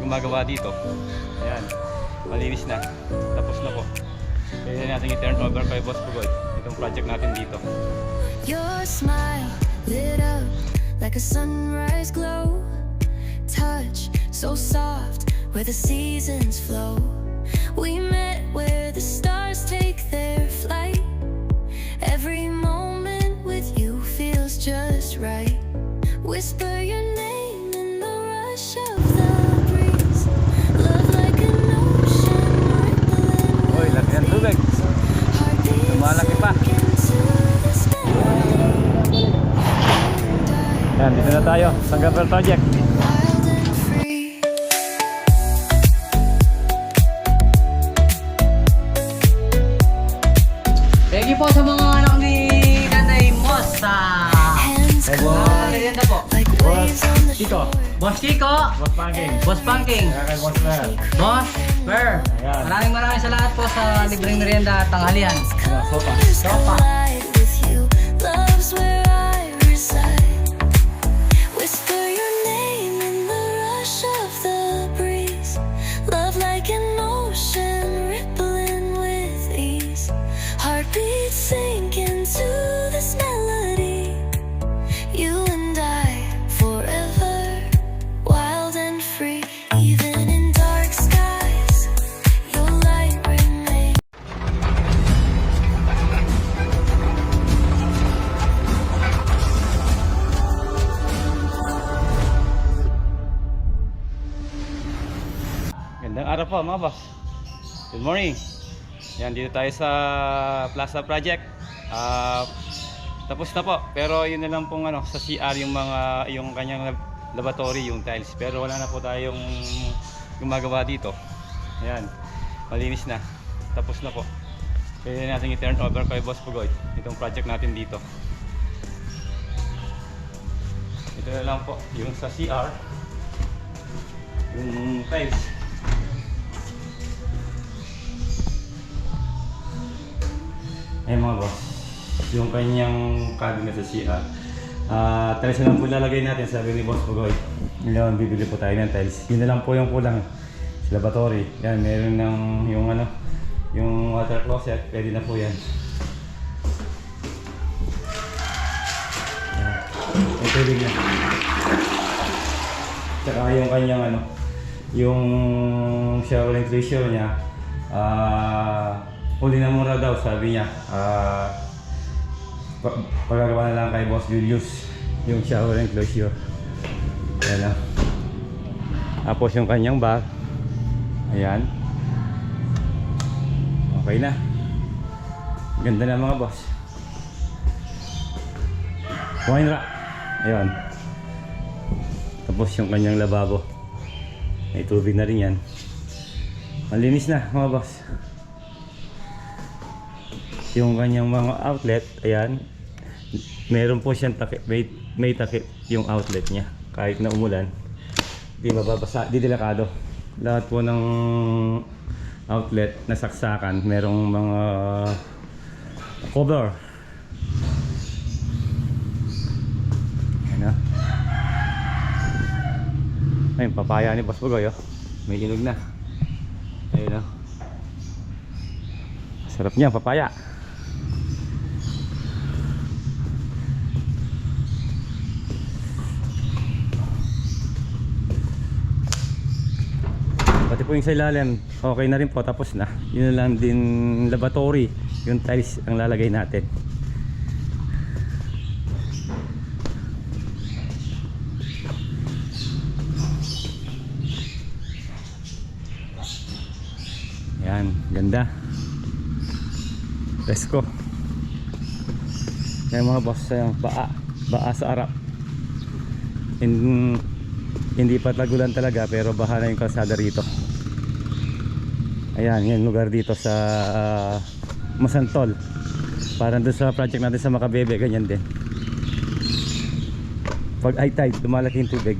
gumagawa dito. Ayan, malinis na. Tapos na po. Natin i-turn over kay Boss Pugoy. Itong project natin dito. Your smile lit up like a sunrise glow. Touch so soft where the seasons flow. We met where the stars take their flight. Every moment with you feels just right. Whisper your Ayan, dito na tayo. Sanggaper Project. Thank you po sa mga anak ni Nanay Moss sa Hands mga collide merienda po. the Kiko. Boss Kiko, Boss Pangking. Boss Kaya kay Boss Mel. Boss. Ayan. Maraming maraming salamat po sa libreng merienda at tanghalian. Ayan, sopa. Yan, dito tayo sa Plaza Project. Ah, tapos na po. Pero yun na lang pong ano, sa CR yung mga, yung kanyang lab- laboratory, yung tiles. Pero wala na po tayong gumagawa dito. Ayan, malinis na. Tapos na po. Pwede na natin i-turn over kay Boss Pugoy. Itong project natin dito. Ito na lang po, yung sa CR. Yung tiles. Eh mga boss, yung kanyang cabinet sa CR. Ah, tiles na lang po lalagay natin, sabi ni Boss Pugoy. Ngayon, bibili po tayo ng tiles. Yun na lang po yung kulang sa laboratory. Yan, meron ng yung ano, yung water closet, pwede na po yan. Yan. Yung tubig na. Tsaka yung kanyang ano, yung shower enclosure niya, ah, huli na mura daw, sabi niya. Pa- pagagawa na lang kay Boss Julius yung shower enclosure. Ayan na. Tapos yung kanyang bag. Ayan. Okay na. Ganda na mga boss. Kumain ra. Ayan. Tapos yung kanyang lababo. May tubig na rin yan. Malinis na mga boss. Yung kanyang mga outlet, ayan. Meron po siyang takip, may, may takip yung outlet niya. Kahit na umulan, di mababasa, di delikado. Lahat po ng outlet na saksakan, merong mga cover. Ayan na. Ayun, papaya ni Boss Bugoy, oh. May inog na. Ayun, oh. Sarap niya, papaya. Pati po yung sa ilalim, okay na rin po, tapos na. Yun na lang din laboratory, yung tiles ang lalagay natin. Yan, ganda. Presko. Yan mga boss, yung baa, baa sa arap. In, hindi pa tagulan talaga pero baha na yung kalsada rito. Ayan, yung lugar dito sa ah, Masantol. Parang doon sa project natin sa Makabebe, ganyan din. Pag high tide, lumalaki yung tubig.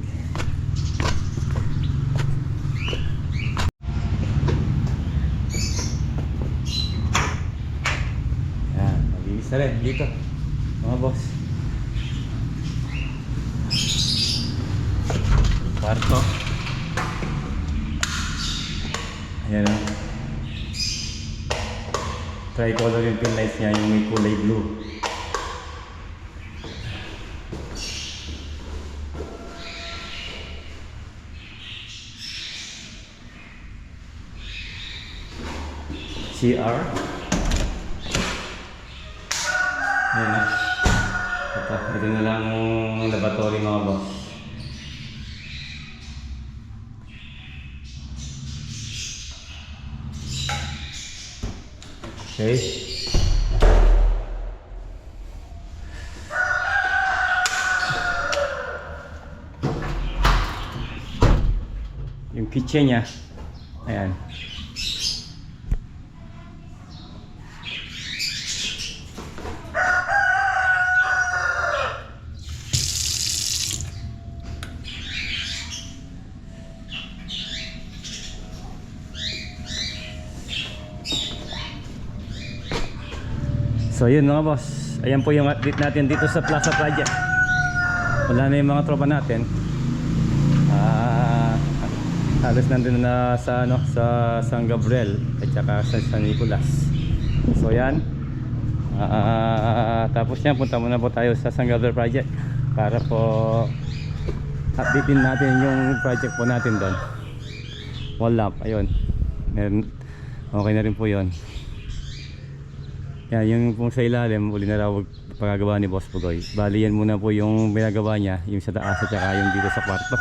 Yan, malinis na rin dito. Mga boss. Kwarto. Ayan o. Tricolor yung pin lights niya, yung may kulay blue. CR. Ayan na. Ito, ito na lang ang laboratory mga boss. Okay. Yung kitchen niya. Ayan. So yun mga boss, ayan po yung update natin dito sa Plaza Project. Wala na yung mga tropa natin. Ah, halos nandun na sa ano sa San Gabriel at saka sa San Nicolas. So yan. Ah, tapos yan punta muna po tayo sa San Gabriel Project para po updatein natin yung project po natin doon. Wall lamp, ayun. Okay na rin po 'yon. Yan, yung pong sa ilalim, uli na raw pagagawa ni Boss Pugoy. Bali yan muna po yung ginagawa niya, yung sa taas at saka yung dito sa kwarto.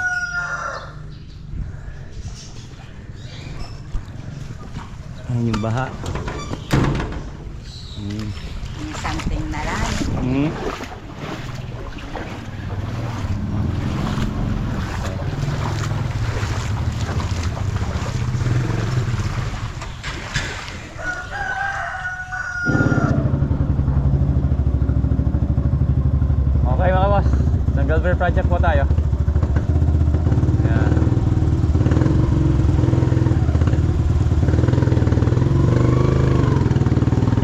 Ayan yung baha. Hmm. something na lang. Hmm. Okay mga boss, ng Galver project po tayo. Yan.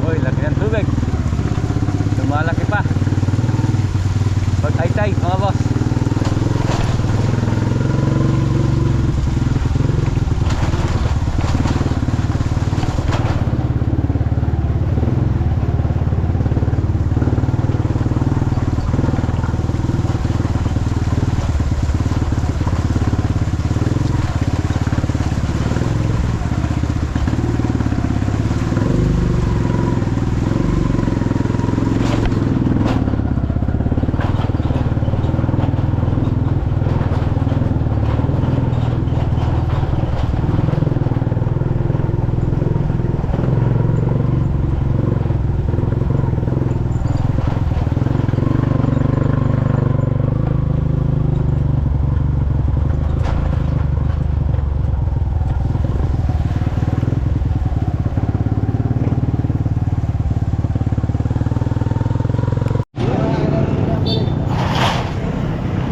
Uy, laki ng tubig. Lumalaki pa. Pag high tide mga boss.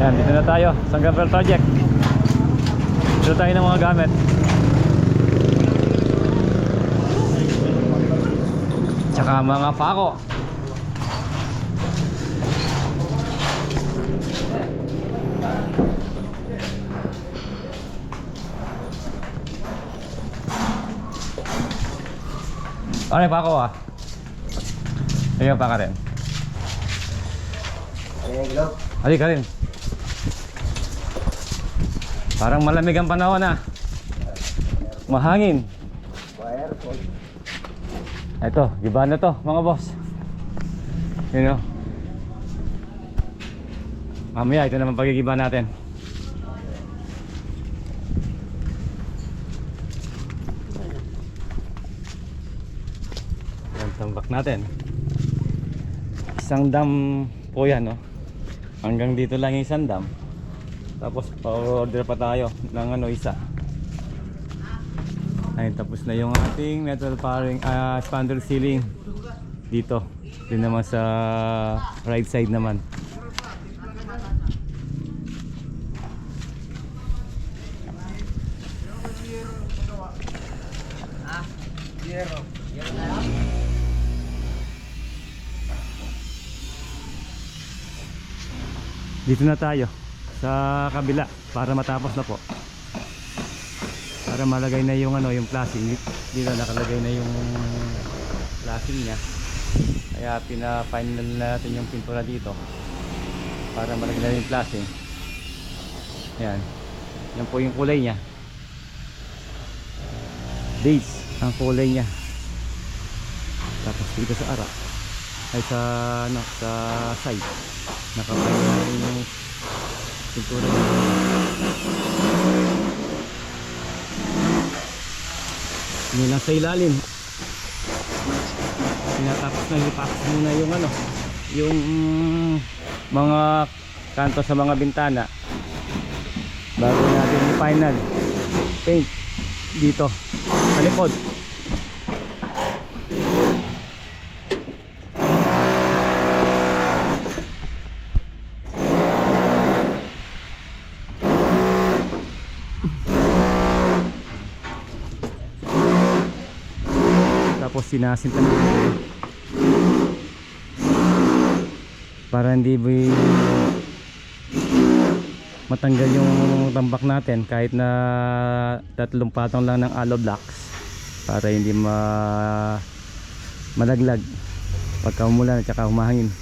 Yan, dito na Gabriel Project. Dito tayo ng mga gamit. Tsaka mga pako. Ano yung pako ah? Ayun pa ka rin. Halika ka rin. Parang malamig ang panahon na. Mahangin. Ito, giba na to mga boss. You know. Mamaya ito naman pagigiba natin. Yan tambak natin. Isang dam po yan, no? Hanggang dito lang yung isang dam. Tapos pa-order pa tayo ng ano isa. Ayun, tapos na yung ating metal paring ah spandrel ceiling dito. Din naman sa right side naman. Dito na tayo sa kabila para matapos na po. para malagay na yung ano yung flashing. Dito nakalagay na yung flashing niya. Kaya pina-final natin yung pintura dito. Para malagay na yung flashing. Yan yan po yung kulay niya. Base ang kulay niya. Tapos dito sa ara. Ay sa ano sa side. Nakapay na yung pintura niya yun lang sa ilalim. Tinatapos na muna yung ano yung mga kanto sa mga bintana. Bago natin i-final. Paint. Dito. Sa likod tapos sinasinta natin para hindi matanggal yung tambak natin kahit na tatlong patong lang ng aloe blocks para hindi ma malaglag. Pagka umulan at saka humahangin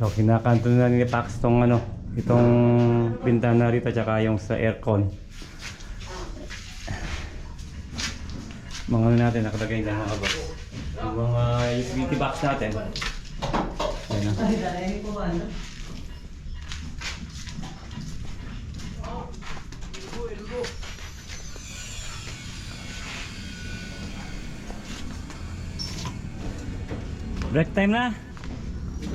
ito kinakanto na ni Pax tong ano itong bintana rito tsaka yung sa aircon. Mga ano natin nakalagay na mga box yung mga utility box natin. Yan na. Break time na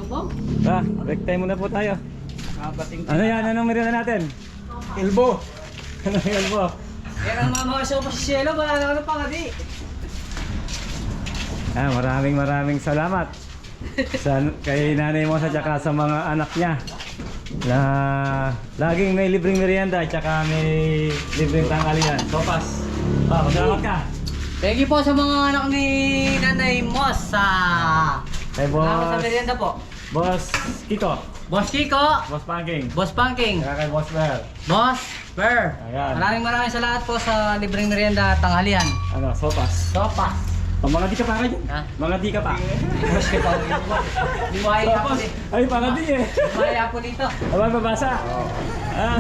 Po? ba break time muna po tayo ano yan anong merienda natin ilbo ano yung ilbo Kaya ang mga mga sopa sa cielo, wala na ano pa nga di. Ah, maraming maraming salamat sa kay nanay mo sa tsaka sa mga anak niya. Na laging may libreng merienda at tsaka may libreng tanghalian. Sopas. Pa, salamat ka. Thank you po sa mga anak ni Nanay Moss sa... Kay Salamat sa boss, merienda po. Boss Kiko, Boss Kiko, boss Pangking, Boss Pangking, tsaka kay boss Mel. Boss Ber. Ayan. Maraming maraming salamat po sa libreng merienda at tanghalian. Ano, sopas. Sopas. O, mga di ka pa kayo. Ha? Mga di ka pa. Boss Kiko. Hindi mo kaya po Sopas. di. Ay, mga di eh. Hindi mo kaya po dito. Abang babasa. Ah.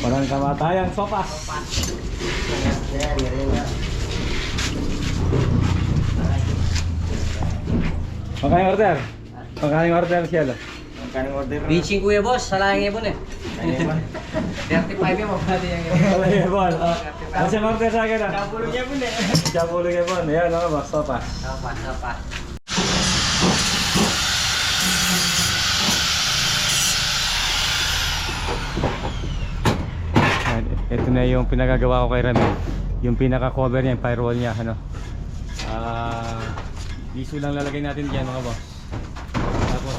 Parang kamatayang sopas. Magkano order? Magkano order siya? Magkano order? Bitching kuya boss, salayang ibon eh. 35 yung mga yung ibon. Siya order sa akin ah? Niya po eh. Niya po. Ayan, ano ba? Sopas. Sopas, sopas. Ayan, Ito na yung pinagagawa ko kay Ramel. Yung pinaka-cover niya, yung firewall niya, ano. Ah, liso lang lalagay natin diyan mga boss. Tapos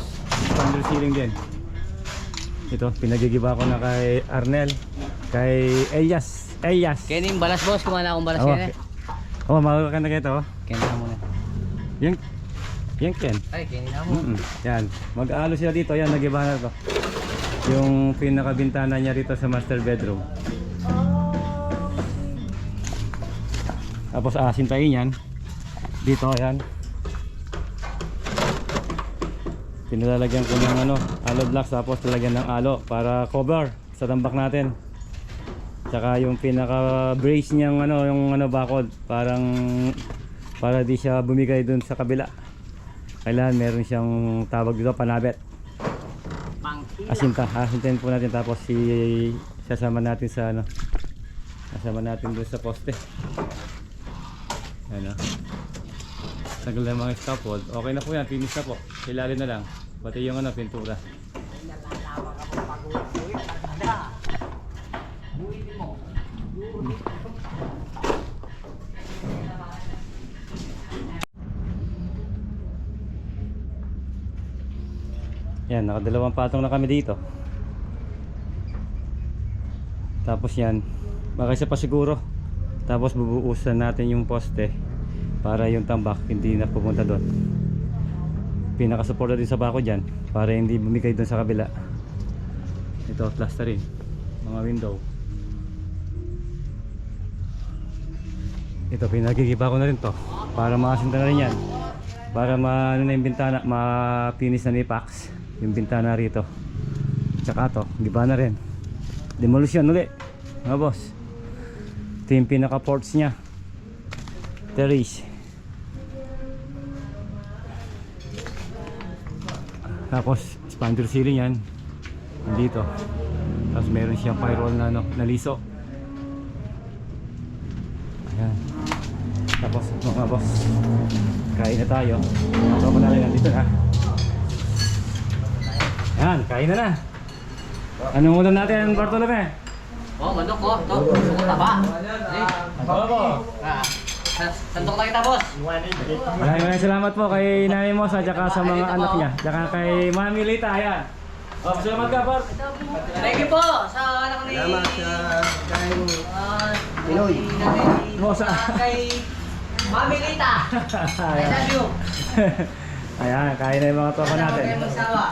standard ceiling din. Ito, pinagigiba ko na kay Arnel, kay Elias. Elias. Kaya yung balas boss, kumana akong balas Oh, yan eh. oh, magaganda ka ito. oh. Kaya na muna. Yung, yung Ken. Ay, kaya na mo. Mm Yan. Mag-aalo sila dito. Yan, nag-iba na to. Yung pinakabintana niya rito sa master bedroom. Tapos asintayin yan. Dito, yan. Pinalalagyan ko ng ano, aloe blocks tapos lalagyan ng alo para cover sa tambak natin. Tsaka yung pinaka brace niyang ano, yung ano bakod, parang para di siya bumigay dun sa kabila. Kailangan meron siyang tawag dito panabet. Asinta, asintahin po natin tapos si sasama natin sa ano. Sasama natin doon sa poste. Ano? Tagal na mga scaffold. Okay na po yan, finish na po. Ilalim na lang. Pati yung ano, pintura. Yan, nakadalawang patong na kami dito. Tapos yan, baka isa pa siguro. Tapos bubuusan natin yung poste para yung tambak hindi na pupunta doon. Pinaka-support din sa bako dyan para hindi bumigay doon sa kabila. Ito, plaster rin. Mga window. Ito, pinagigiba ko na rin to para makasinta na rin yan. Para ma ano na yung bintana, mapinis na ni Pax yung bintana rito. Tsaka to, giba na rin. Demolition uli. Mga boss. Ito yung pinaka ports niya. Terrace. Tapos expander ceiling yan. Nandito. Tapos meron siyang firewall na ano, na liso. Ayan. Tapos mga boss. Kain na tayo. Ito ko na rin nandito na. Ayan, kain na na. Anong ulam natin, Bartolome? Oh, manok ko. Ito, gusto ko taba. Ano po? ah, sandok lang kita, boss. Maraming maraming salamat po kay Nanay Mosa at saka sa mga anak niya. Tsaka kay Mami Lita, ayan. Oh, salamat ka, Bart. Thank you po sa anak ni... Salamat sa kay... Pinoy. Mosa. Kay Mami Lita. I love you. ayan, kain na yung mga tropa natin. kayong magsawa.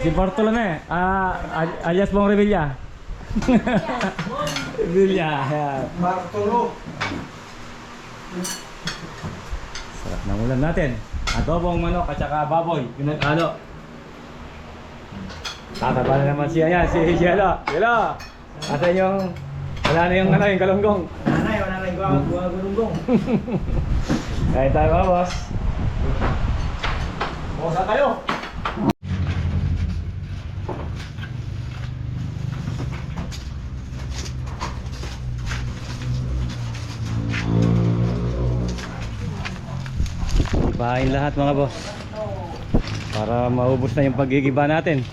Si Bartolome, ah, al- alias Bong Revilla. Ayan. Bartolo. Sarap ng ulam natin. Adobong manok at saka baboy. Pinag-ano. Tataba na naman siya yan, si Yelo. Yelo! Asan yung... Wala na yung ano, yung galunggong. Nanay, wala na yung gawa gulunggong. Kain tayo mga boss. Bosa kayo. Ipahain lahat mga boss. Para maubos na yung pagigiba natin.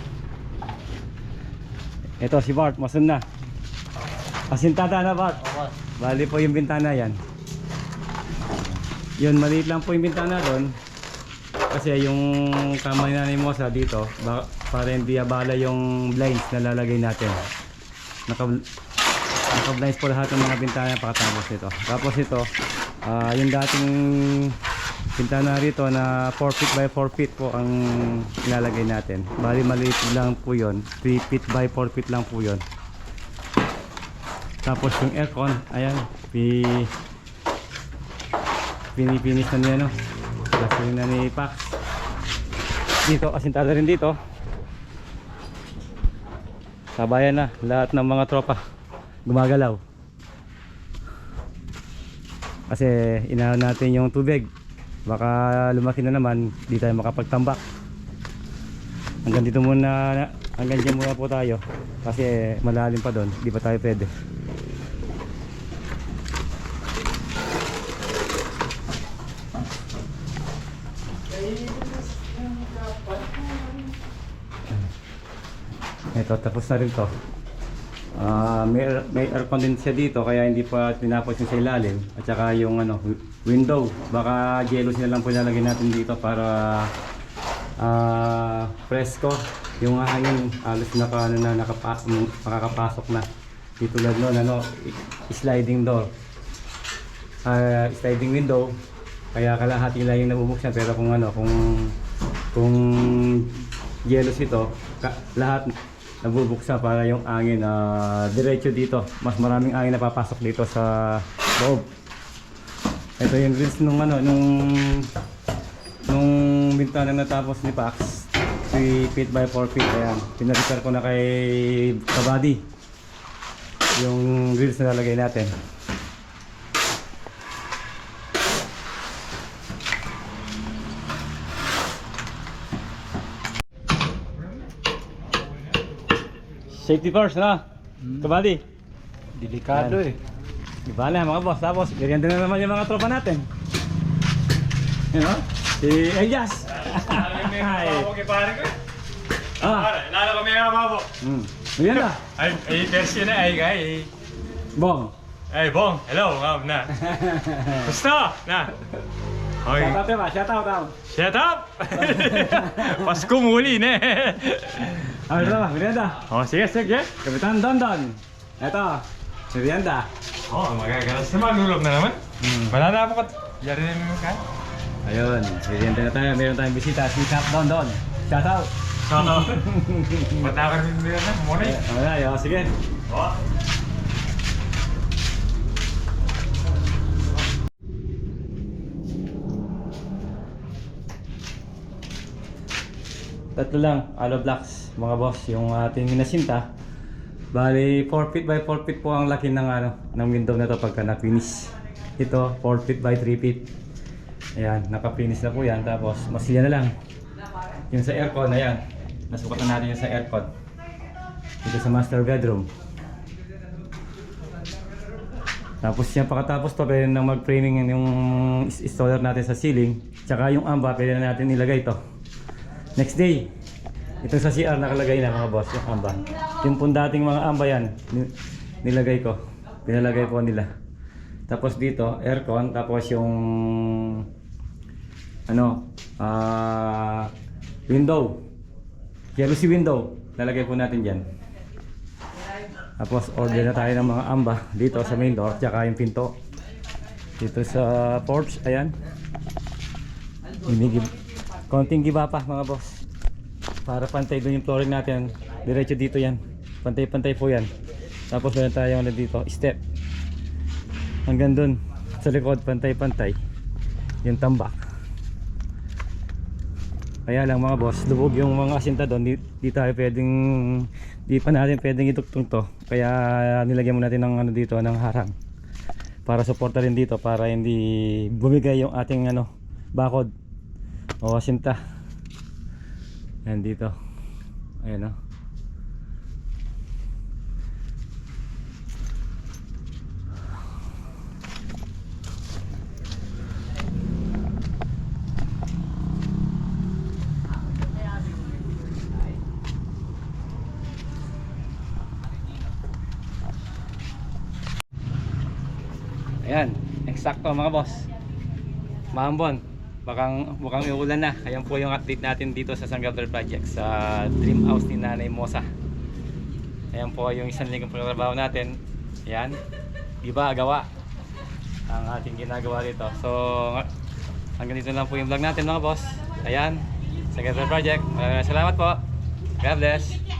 Ito si Bart, masun na. Pasintada na Bart. Bali po yung bintana yan. Yun, maliit lang po yung bintana doon. Kasi yung kama ni Nanay Mosa dito, para hindi abala yung blinds na lalagay natin. Naka, naka blinds po lahat ng mga bintana pakatapos nito. Tapos ito, ah, yung dating bintana rito na 4 feet by 4 feet po ang ilalagay natin. Bali maliit lang po yun. 3 feet by 4 feet lang po yun. Tapos yung aircon, ayan, pi pinipinis na niya no. Plastering na ni Pax. Dito, asintada rin dito. Sabayan na, lahat ng mga tropa gumagalaw. Kasi inahan natin yung tubig. Baka lumaki na naman, di tayo makapagtambak. Hanggang dito muna, hanggang dyan muna po tayo. Kasi malalim pa doon, di pa tayo pwede. Ito, tapos na rin to. Ah, may, may aircon din siya dito kaya hindi pa tinapos yung sa ilalim. At saka yung ano wi- window. Baka jealous na lang po nalagay natin dito para ah fresco yung hangin alos naka ano na nakapa, makakapasok na. Di tulad noon ano sliding door. Ah sliding window. Kaya kalahati lang yung nabubuksan pero kung ano kung kung jealous ito ka, lahat nabubuksan para yung angin na diretso dito. Mas maraming angin na papasok dito sa loob. Ito yung grills nung ano nung nung bintana natapos ni Pax. 3 feet by 4 feet ayan. Pinarepair ko na kay Kabady yung grills na lalagay natin Safety first na. Kabady. Delikado eh. Di ba na mga boss. Tapos, ganyan din na naman yung mga tropa natin. You know? Si Elias. Ay. Ah, Lalo kami nga mabo. mm. Ganyan na. Ay, ay, versi na, ay, ay, Bong. ay, bong, hello, ngam na. Gusto, na. Oy, Shout out ba? Shout out out. shut up! Pasko muli na eh. Ah, ito ba? Merienda. Oh, sige, sige. Kapitan Dondon. Ito. Merienda. Oh, magagalas naman. Lulog na naman. Hmm. Banana po ka. Yari na naman ka. Ayun, merienda na tayo. Meron tayong bisita. Si Cap Dondon. Shout out. Oo. Bata ka rin nila na. Morning. Okay, oh, sige. Oh. Tatlo lang, hollow blocks, mga boss, yung ating nasinta. Bali, 4 feet by 4 feet po ang laki ng ano, ng window na to pagka na-finish. Ito, 4 feet by 3 feet. Ayan, naka-finish na po yan. Tapos, masilya na lang. Yung sa aircon, ayan. Nasukat na natin yung sa aircon. Dito sa master bedroom. Tapos yan pagkatapos to, pwede na mag-framing yung installer natin sa ceiling. Tsaka yung amba, pwede na natin ilagay to. Next day, itong sa CR nakalagay na mga boss, yung amba. Yung pong dating mga amba yan, ni- nilagay ko. Pinalagay po nila. Tapos dito, aircon, tapos yung ano, ah window. Jealousy window, lalagay po natin dyan. Tapos order na tayo ng mga amba dito sa main door, tsaka yung pinto. Dito sa porch, ayan. Inigib, konting giba pa mga boss. Para pantay doon yung flooring natin. Diretso dito yan. Pantay-pantay po yan. Tapos meron tayong ano dito, step. Hanggang doon sa likod, pantay-pantay. Yung tambak. Kaya lang mga boss, lubog yung mga asinta doon. Di, di tayo pwedeng, di pa natin pwedeng ituktong to. Kaya nilagyan mo natin ng ano dito, ng harang. Para suporta rin dito, para hindi bumigay yung ating ano, bakod o asinta. Yan dito. Ayan o. Ayan, eksakto mga boss. Mahambon. Bakang mukhang iulan na. Ayan po yung update natin dito sa San Gabriel Project sa dream house ni Nanay Mosa. Ayan po yung isang linggong pagkatrabaho natin. Ayan. Iba gawa ang ating ginagawa dito. So hanggang dito lang po yung vlog natin mga boss. Ayan. San Gabriel Project. Maraming salamat po. God bless.